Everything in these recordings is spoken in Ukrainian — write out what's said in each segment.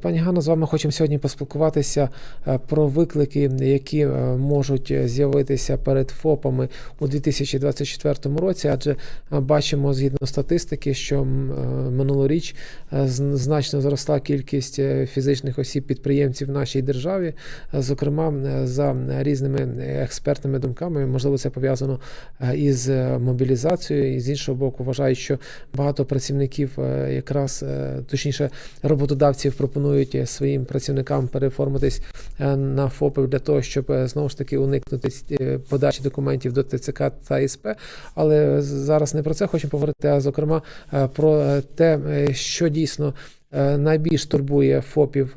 Пані Ганно, з вами хочемо сьогодні поспілкуватися е, про виклики, які е, можуть з'явитися перед ФОПами у 2024 році, адже е, бачимо згідно статистики, що е, минулоріч е, значно зросла кількість е, фізичних осіб підприємців в нашій державі. Е, Зокрема, е, за різними експертними думками, можливо, це пов'язано е, із е, мобілізацією, і з іншого боку, вважають, що багато працівників е, якраз е, точніше роботодавців пропонують е, своїм працівникам переформитись е, на ФОПи для того, щоб е, знову ж таки уникнути е, подачі документів до ТЦК та СП. Але зараз не про це хочемо поговорити, а зокрема про те, що дійсно. Найбільш турбує ФОПів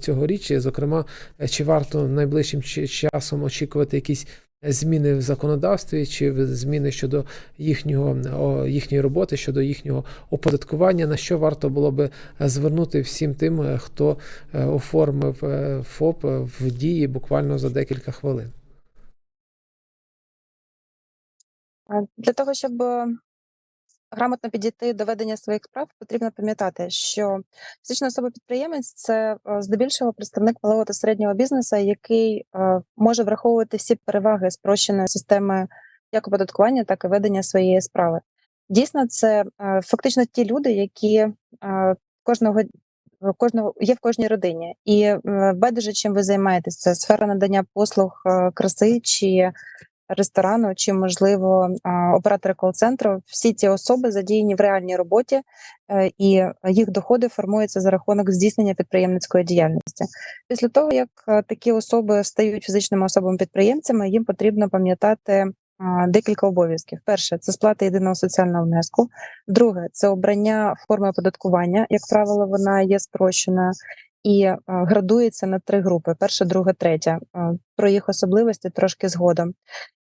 цьогоріч, зокрема, чи варто найближчим часом очікувати якісь зміни в законодавстві, чи зміни щодо їхнього їхньої роботи, щодо їхнього оподаткування, на що варто було би звернути всім тим, е, хто е, оформив е, ФОП в дії буквально за декілька хвилин. Для того, щоб грамотно підійти до ведення своїх справ, потрібно пам'ятати, що фізична особа-підприємець це е, здебільшого представник малого та середнього бізнесу, який е, може враховувати всі переваги спрощеної системи як оподаткування, так і ведення своєї справи. Дійсно, це е, фактично ті люди, які кожного кожного є в кожній родині, і байдуже, чим ви займаєтесь, це сфера надання послуг краси чи ресторану, чи можливо оператори кол-центру. Всі ці особи задіяні в реальній роботі, е, і їх доходи формуються за рахунок здійснення підприємницької діяльності. Після того як е, такі особи стають фізичними особами-підприємцями, їм потрібно пам'ятати. Декілька обов'язків. Перше це сплата єдиного соціального внеску. Друге це обрання форми оподаткування. Як правило, вона є спрощеною і е, градується на три групи: перша, друга, третя. Е, Про їх особливості трошки згодом.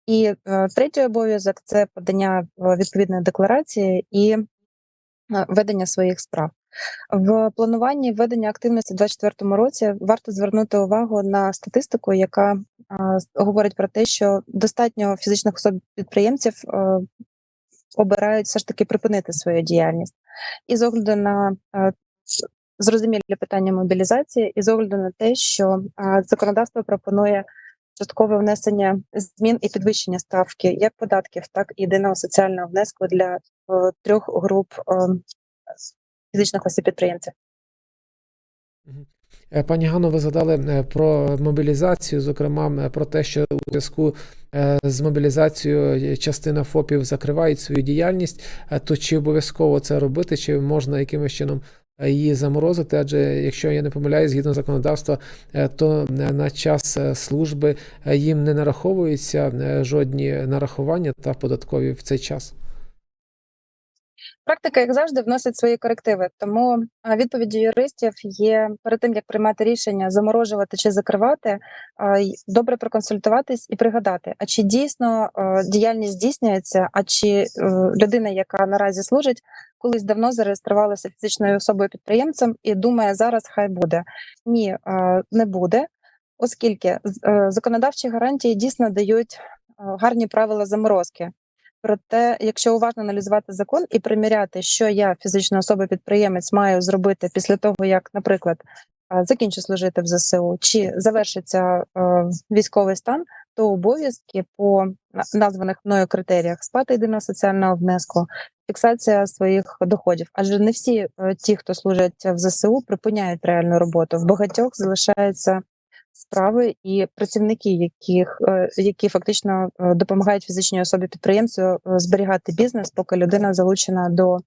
І е, третій обов'язок це подання відповідної декларації і ведення своїх справ. В плануванні ведення активності у 2024 році варто звернути увагу на статистику, яка говорить про те, що достатньо фізичних особ підприємців обирають все ж таки припинити свою діяльність. І з огляду на зрозумілі питання мобілізації, і з огляду на те, що законодавство пропонує часткове внесення змін і підвищення ставки як податків, так і єдиного соціального внеску для трьох груп фізичних осіб підприємців. Е, Пані Ганно, ви згадали е, про мобілізацію, зокрема е, про те, що у зв'язку з мобілізацією частина ФОПів закривають свою діяльність. То чи обов'язково це робити, чи можна якимось чином її заморозити? Адже якщо я не помиляюсь, згідно законодавства, е, то е, на час е, служби е, їм не нараховуються е, жодні нарахування та податкові в цей час. Практика, як завжди, вносить свої корективи. Тому відповіді юристів є перед тим, як приймати рішення заморожувати чи закривати, добре проконсультуватись і пригадати, а чи дійсно діяльність здійснюється, а чи е, людина, яка наразі служить, колись давно зареєструвалася фізичною особою підприємцем і думає, зараз хай буде. Ні, не буде, оскільки е, законодавчі гарантії дійсно дають е, гарні правила заморозки. Проте, якщо уважно аналізувати закон і приміряти, що я, фізична особа-підприємець, маю зробити після того, як, наприклад, закінчу служити в ЗСУ, чи завершиться е, військовий стан, то обов'язки по названих мною критеріях сплата єдиного соціального внеску, фіксація своїх доходів. Адже не всі е, ті, хто служать в ЗСУ, припиняють реальну роботу. В багатьох залишаються справи і працівники, яких е, які фактично е, допомагають фізичній особі підприємцю е, зберігати бізнес, поки людина залучена до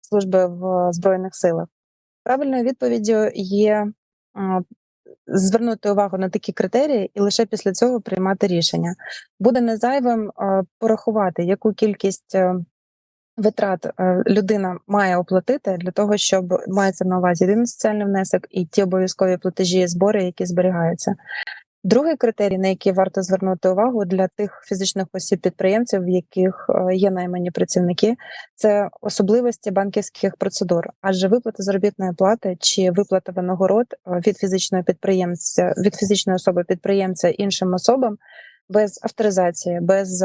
служби в збройних силах. Правильною відповіддю є звернути увагу на такі критерії і лише після цього приймати рішення. Буде незайвим е, порахувати, яку кількість витрат е, людина має оплатити для того, щоб мається на увазі єдиний соціальний внесок і ті обов'язкові платежі і збори, які зберігаються. Другий критерій, на який варто звернути увагу для тих фізичних осіб підприємців, в яких е, є наймані працівники, це особливості банківських процедур. Адже виплата заробітної плати чи виплата винагород е, від фізичного підприємця від фізичної особи підприємця іншим особам без авторизації, без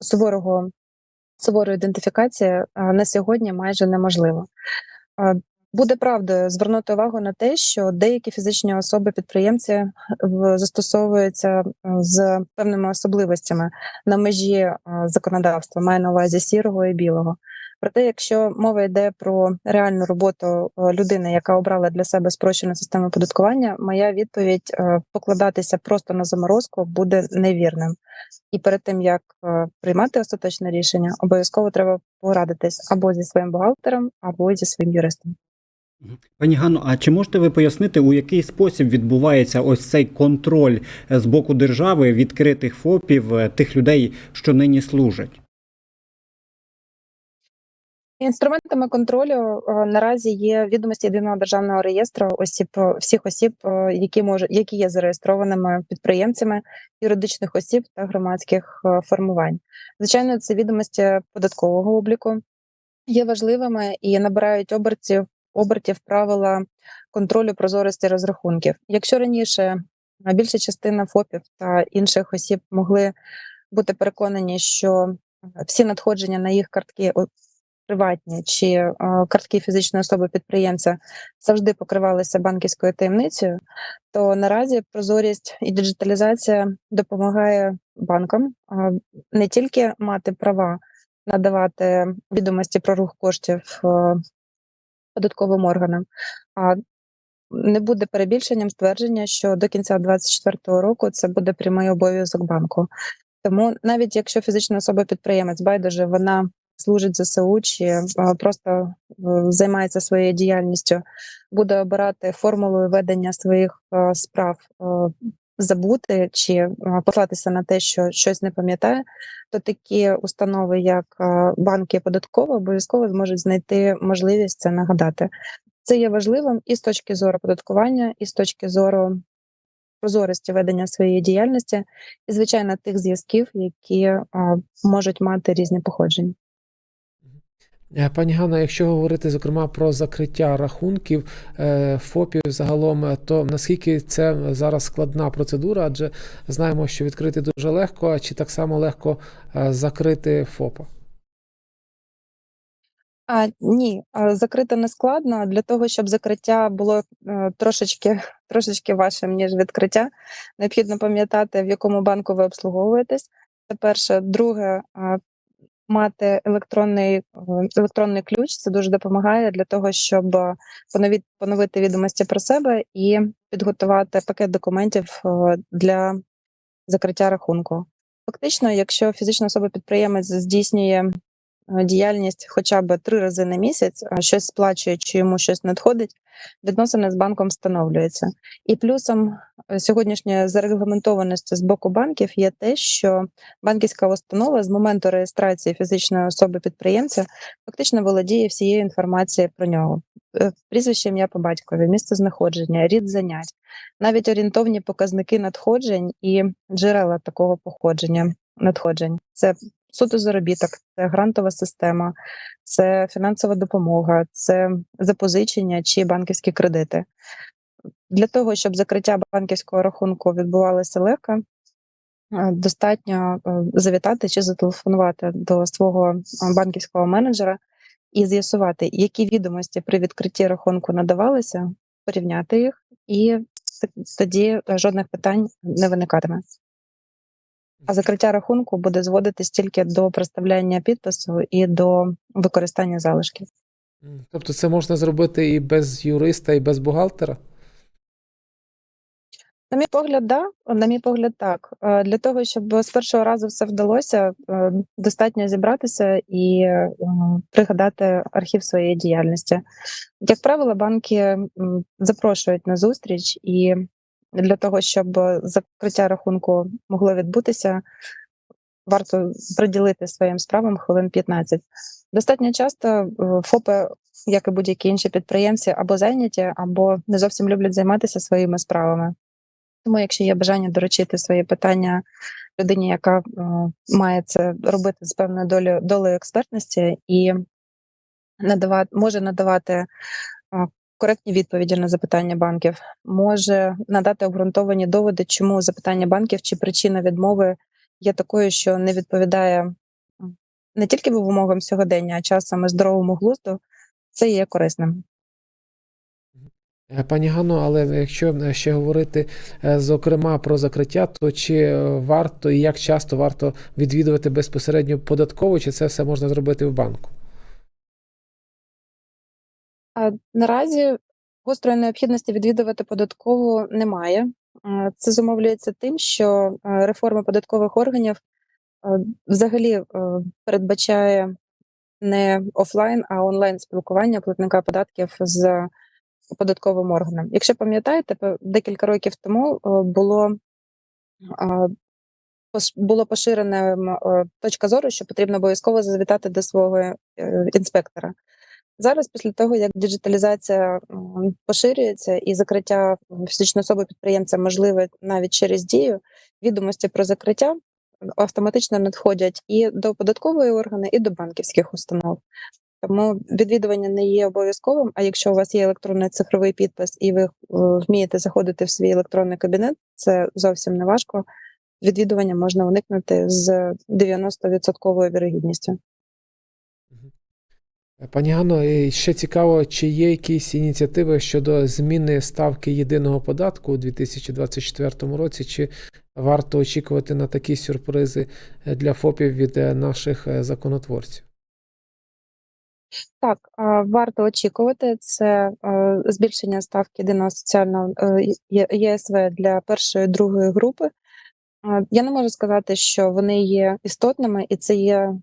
суворого суворої ідентифікації е, на сьогодні майже неможливо. Е, Буде правдою звернути увагу на те, що деякі фізичні особи-підприємці в- застосовуються е, з певними особливостями на межі е, законодавства, маю на увазі сірого і білого. Проте, якщо мова йде про реальну роботу е, людини, яка обрала для себе спрощену систему оподаткування, моя відповідь е, покладатися просто на заморозку буде невірним. І перед тим як е, приймати остаточне рішення, обов'язково треба порадитись або зі своїм бухгалтером, або зі своїм юристом. Пані Ганно, а чи можете ви пояснити, у який спосіб відбувається ось цей контроль з боку держави відкритих ФОПів тих людей, що нині служать? Інструментами контролю е, наразі є відомості єдиного державного реєстру осіб е, всіх осіб, е, які можуть які є зареєстрованими підприємцями юридичних осіб та громадських формувань. Звичайно, це відомості податкового обліку є важливими і набирають обертів обертів правила контролю прозорості розрахунків. Якщо раніше більша частина ФОПів та інших осіб могли бути переконані, що всі надходження на їх картки приватні чи картки фізичної особи підприємця завжди покривалися банківською таємницею, то наразі прозорість і диджиталізація допомагає банкам не тільки мати права надавати відомості про рух коштів податковим органам, а не буде перебільшенням ствердження, що до кінця 2024 року це буде прямий обов'язок банку. Тому навіть якщо фізична особа підприємець байдуже вона служить ЗСУ чи просто е, займається своєю діяльністю, буде обирати формулою ведення своїх е, справ е, забути чи послатися на те, що щось не пам'ятає, то такі установи, як банки і податково, обов'язково зможуть знайти можливість це нагадати. Це є важливим і з точки зору податкування, і з точки зору прозорості ведення своєї діяльності, і звичайно тих зв'язків, які можуть мати різні походження. Е, Пані Ганна, якщо говорити зокрема про закриття рахунків е, ФОПів загалом, е, то наскільки це зараз складна процедура? Адже знаємо, що відкрити дуже легко, а чи так само легко закрити ФОПа? А ні, закрити не складно. Для того, щоб закриття було трошечки, трошечки важчим, ніж відкриття, необхідно пам'ятати, в якому банку ви обслуговуєтесь. Це перше. Друге, мати електронний, е, електронний ключ. Це дуже допомагає для того, щоб поновити, відомості про себе і підготувати пакет документів е, для закриття рахунку. Фактично, якщо фізична особа-підприємець здійснює е, діяльність хоча б три рази на місяць, щось сплачує чи йому щось надходить, відносини з банком встановлюються. І плюсом е, сьогоднішньої зарегламентованості з боку банків є те, що банківська установа з моменту реєстрації фізичної особи підприємця фактично володіє всією інформацією про нього. Е, Прізвище ім'я по батькові, місце знаходження, рід занять, навіть орієнтовні показники надходжень і джерела такого походження надходжень. Це суто заробіток, це грантова система, це фінансова допомога, це запозичення чи банківські кредити. Для того, щоб закриття банківського рахунку відбувалося легко, е, достатньо е, завітати чи зателефонувати до свого е, банківського менеджера і з'ясувати, які відомості при відкритті рахунку надавалися, порівняти їх, і тоді жодних питань не виникатиме. А закриття рахунку буде зводитись тільки до представляння підпису і до використання залишків. Тобто це можна зробити і без юриста, і без бухгалтера? На мій погляд, да. На мій погляд, так. Е, Для того, щоб з першого разу все вдалося, е, достатньо зібратися і е, пригадати архів своєї діяльності. Як правило, банки запрошують на зустріч, і для того, щоб закриття рахунку могло відбутися, варто приділити своїм справам хвилин 15. Достатньо часто е, ФОПи, як і будь-які інші підприємці, або зайняті, або не зовсім люблять займатися своїми справами. Тому, якщо є бажання доручити свої питання людині, яка е, має це робити з певною долею, долею експертності і надавати, може надавати е, коректні відповіді на запитання банків, може надати обґрунтовані доводи, чому запитання банків чи причина відмови є такою, що не відповідає не тільки вимогам сьогодення, а часом і здоровому глузду, це є корисним. Е, Пані Ганно, але якщо е, ще говорити е, зокрема про закриття, то чи варто і як часто варто відвідувати безпосередньо податкову, чи це все можна зробити в банку? Наразі гострої необхідності відвідувати податкову немає. Це зумовлюється тим, що реформа податкових органів взагалі е, передбачає не офлайн, а онлайн спілкування платника податків з податковим органом. Якщо пам'ятаєте, декілька років тому е, було було поширене м, е, точка зору, що потрібно обов'язково завітати до свого інспектора. Зараз, після того як диджиталізація поширюється і закриття фізичної особи підприємця можливе навіть через дію, відомості про закриття автоматично надходять і до податкової органи, і до банківських установ. Тому відвідування не є обов'язковим. А якщо у вас є електронний цифровий підпис і ви е, вмієте заходити в свій електронний кабінет, це зовсім не важко. Відвідування можна уникнути з 90% вірогідністю. Пані Ганно, ще цікаво, чи є якісь ініціативи щодо зміни ставки єдиного податку у 2024 році, чи варто очікувати на такі сюрпризи е, для ФОПів від е, наших е, законотворців? Так, варто очікувати це збільшення ставки єдиного соціального ЄСВ для першої другої групи. А, Я не можу сказати, що вони є істотними, і це є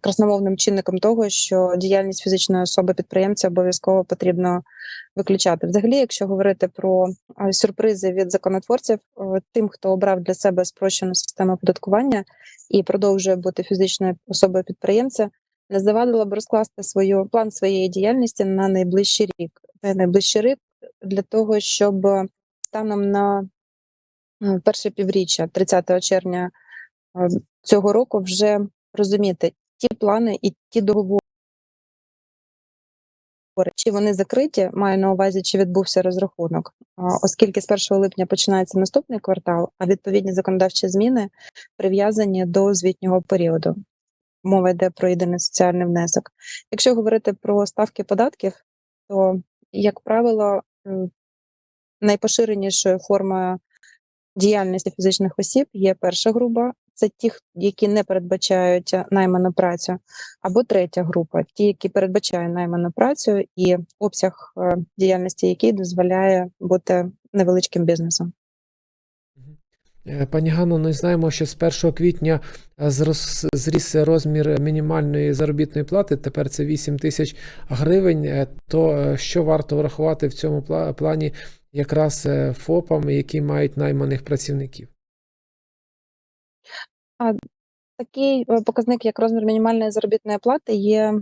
красномовним чинником того, що діяльність фізичної особи підприємця обов'язково потрібно виключати. Взагалі, якщо говорити про сюрпризи від законотворців, е, тим, хто обрав для себе спрощену систему оподаткування і продовжує бути фізичною особою підприємця, не завадило б розкласти свою план своєї діяльності на найближчий рік. Найближчий рік для того, щоб станом на е, перше півріччя, 30 червня е, цього року, вже розуміти ті плани і ті договори, чи вони закриті, маю на увазі, чи відбувся розрахунок. Оскільки з 1 липня починається наступний квартал, а відповідні законодавчі зміни прив'язані до звітнього періоду мова йде про єдиний соціальний внесок. Якщо говорити про ставки податків, то, як правило, найпоширенішою формою діяльності фізичних осіб є перша група, це ті, які не передбачають найману працю, або третя група, ті, які передбачають найману працю і обсяг е, діяльності, який дозволяє бути невеличким бізнесом. Е, Пані Ганно, ми знаємо, що з 1 квітня е, зріс розмір мінімальної заробітної плати, тепер це 8 тисяч гривень. Е, То що варто врахувати в цьому плані якраз ФОПам, які мають найманих працівників? Такий показник, як розмір мінімальної заробітної плати, є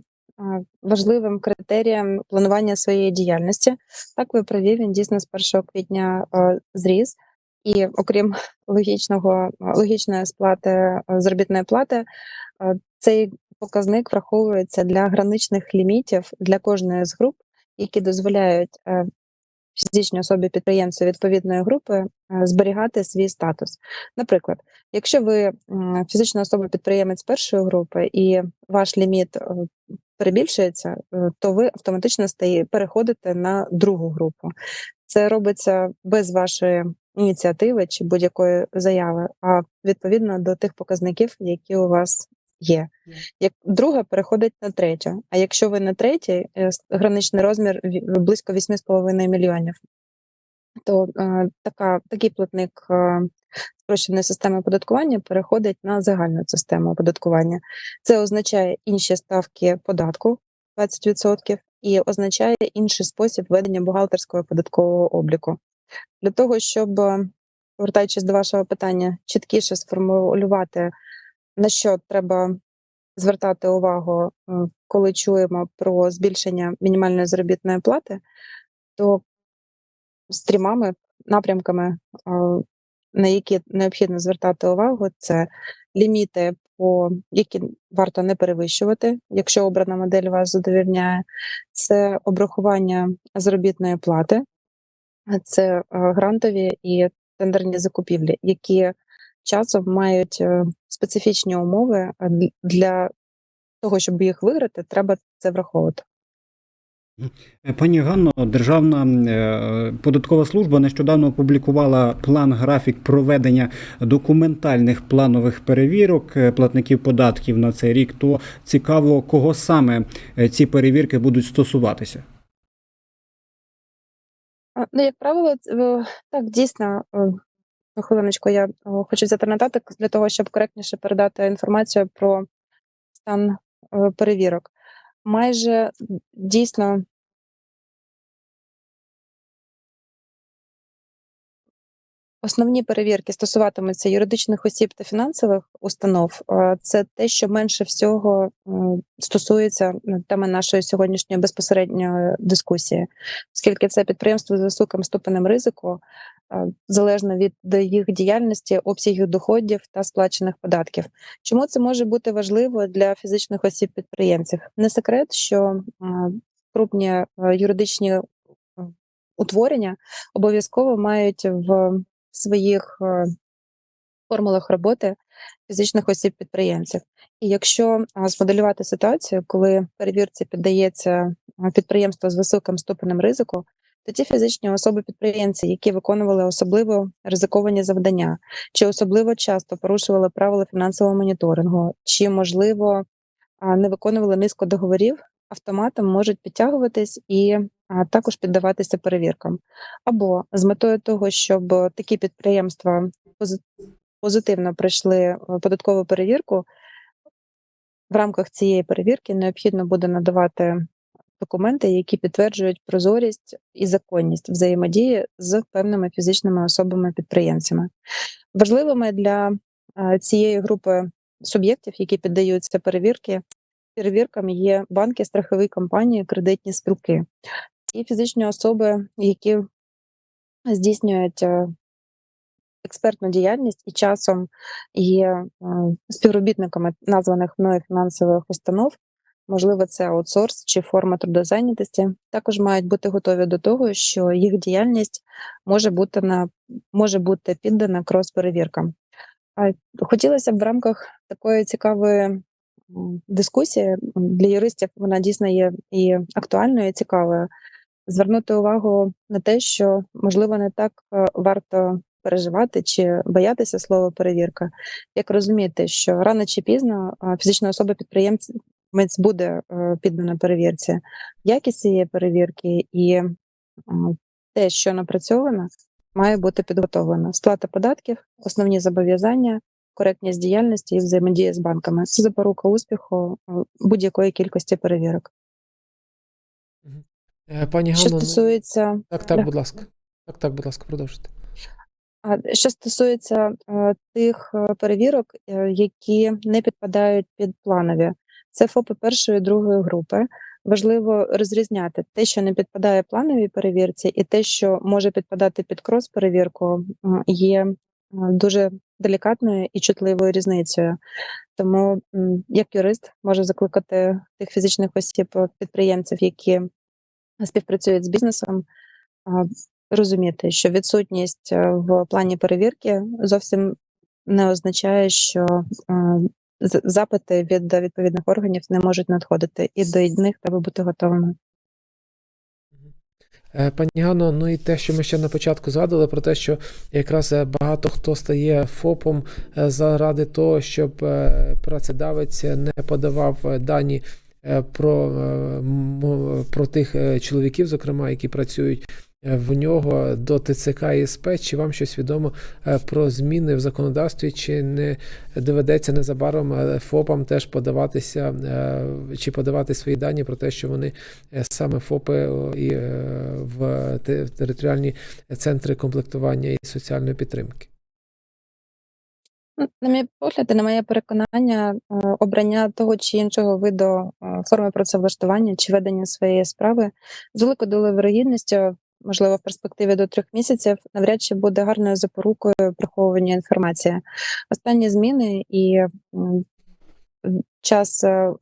важливим критерієм планування своєї діяльності. Так, ви праві, він дійсно з 1 квітня зріс. І окрім логічного логічної сплати е, заробітної плати, е, цей показник враховується для граничних лімітів для кожної з груп, які дозволяють е, фізичній особі підприємцю відповідної групи зберігати свій статус. Наприклад, якщо ви фізична особа підприємець першої групи і ваш ліміт перебільшується, то ви автоматично стає, переходите на другу групу. Це робиться без вашої ініціативи чи будь-якої заяви, а відповідно до тих показників, які у вас є. Як друга переходить на третю. А якщо ви на третій, е, граничний розмір близько 8,5 мільйонів, то е, така, такий платник е, спрощеної системи оподаткування переходить на загальну систему оподаткування. Це означає інші ставки податку 20% і означає інший спосіб ведення бухгалтерського податкового обліку. Для того, щоб, е, повертаючись до вашого питання, чіткіше сформулювати, на що треба звертати увагу, е, коли чуємо про збільшення мінімальної заробітної плати, то трьома напрямками, е, на які необхідно звертати увагу, це ліміти, по які варто не перевищувати, якщо обрана модель вас задовільняє, це обрахування заробітної плати, це е, грантові і тендерні закупівлі, які часом мають е, специфічні умови. Для того, щоб їх виграти, треба це враховувати. Пані Ганно, Державна е, податкова служба нещодавно опублікувала план графік проведення документальних планових перевірок платників податків на цей рік. То цікаво, кого саме ці перевірки будуть стосуватися. Ну, як правило, так дійсно. Хвилиночку, я хочу взяти нотатик для того, щоб коректніше передати інформацію про стан е, перевірок. Майже дійсно Основні перевірки стосуватимуться юридичних осіб та фінансових установ. Е, Це те, що менше всього стосується теми нашої сьогоднішньої безпосередньої дискусії, оскільки це підприємство з високим ступенем ризику, е, залежно від їх діяльності, обсягів доходів та сплачених податків. Чому це може бути важливо для фізичних осіб підприємців? Не секрет, що крупні е, юридичні утворення обов'язково мають в своїх е, формулах роботи фізичних осіб підприємців. І якщо змоделювати ситуацію, коли перевірці піддається підприємство з високим ступенем ризику, то ті фізичні особи-підприємці, які виконували особливо ризиковані завдання, чи особливо часто порушували правила фінансового моніторингу, чи можливо не виконували низку договорів, автоматом можуть підтягуватись і також піддаватися перевіркам або з метою того, щоб такі підприємства позитивно пройшли е, податкову перевірку. В рамках цієї перевірки необхідно буде надавати документи, які підтверджують прозорість і законність взаємодії з певними фізичними особами-підприємцями. Важливими для е, цієї групи суб'єктів, які піддаються перевірки, перевіркам є банки, страхові компанії, кредитні спілки і фізичні особи, які здійснюють е, експертну діяльність і часом є е, співробітниками названих мною фінансових установ. Можливо, це аутсорс чи форма трудозайнятості. Також мають бути готові до того, що їх діяльність може бути на може бути піддана крос-перевіркам. Хотілося б в рамках такої цікавої м, для юристів вона дійсно є і актуальною, і цікавою. Звернути увагу на те, що можливо не так е, варто переживати чи боятися слова перевірка, як розуміти, що рано чи пізно е, фізична особа підприємець буде е, піддана перевірці. Якість цієї перевірки і те, що напрацьовано, має бути підготовлено. Сплата податків, основні зобов'язання, коректність діяльності і взаємодія з банками. Це запорука успіху е, будь-якої кількості перевірок. Е, Пані Що Ганно, ну, стосується так, так, да. будь ласка. Так, так, будь ласка, продовжуйте. Що стосується е, тих перевірок, які не підпадають під планові, це ФОПи першої і другої групи. Важливо розрізняти те, що не підпадає плановій перевірці, і те, що може підпадати під крос-перевірку, є е, дуже делікатною і чутливою різницею. Тому, як юрист, можу закликати тих фізичних осіб е, підприємців, які співпрацюють з бізнесом, розуміти, що відсутність е, в плані перевірки зовсім не означає, що е, запити від відповідних органів не можуть надходити, і до них треба бути готовими. Е, Пані Ганно, ну і те, що ми ще на початку згадували, про те, що якраз е, багато хто стає ФОПом е, заради того, щоб працедавець не подавав дані про, про тих чоловіків, зокрема, які працюють в нього до ТЦК і. Чи вам щось відомо е, про зміни в законодавстві, чи не доведеться незабаром е, ФОПам теж подаватися е, чи подавати свої дані про те, що вони е, саме ФОПи і е, в територіальні центри комплектування і соціальної підтримки. На мій погляд, і на моє переконання, е, обрання того чи іншого виду е, форми працевлаштування чи ведення своєї справи з великою долею вирогідністю, можливо, в перспективі до трьох місяців, навряд чи буде гарною запорукою приховування інформації. Останні зміни і час. е,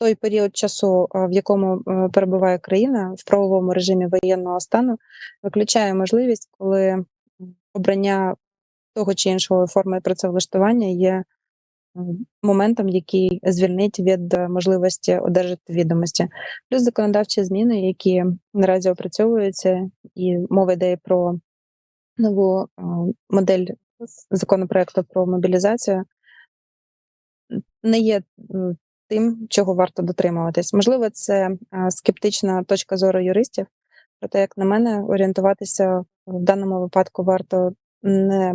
Той період часу, е, в якому е, перебуває країна в правовому режимі воєнного стану, виключає можливість, коли обрання того чи іншого форми працевлаштування є моментом, який звільнить від е, можливості одержати відомості. Плюс законодавчі зміни, які наразі опрацьовуються, і мова йде про нову е, модель законопроекту про мобілізацію, не є тим, чого варто дотримуватись. Можливо, це е, скептична точка зору юристів. Проте, як на мене, орієнтуватися в даному випадку варто не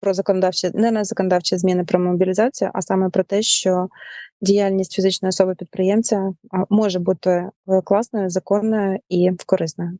про законодавчі, не на законодавчі зміни про мобілізацію, а саме про те, що діяльність фізичної особи підприємця може бути е, класною, законною і корисною.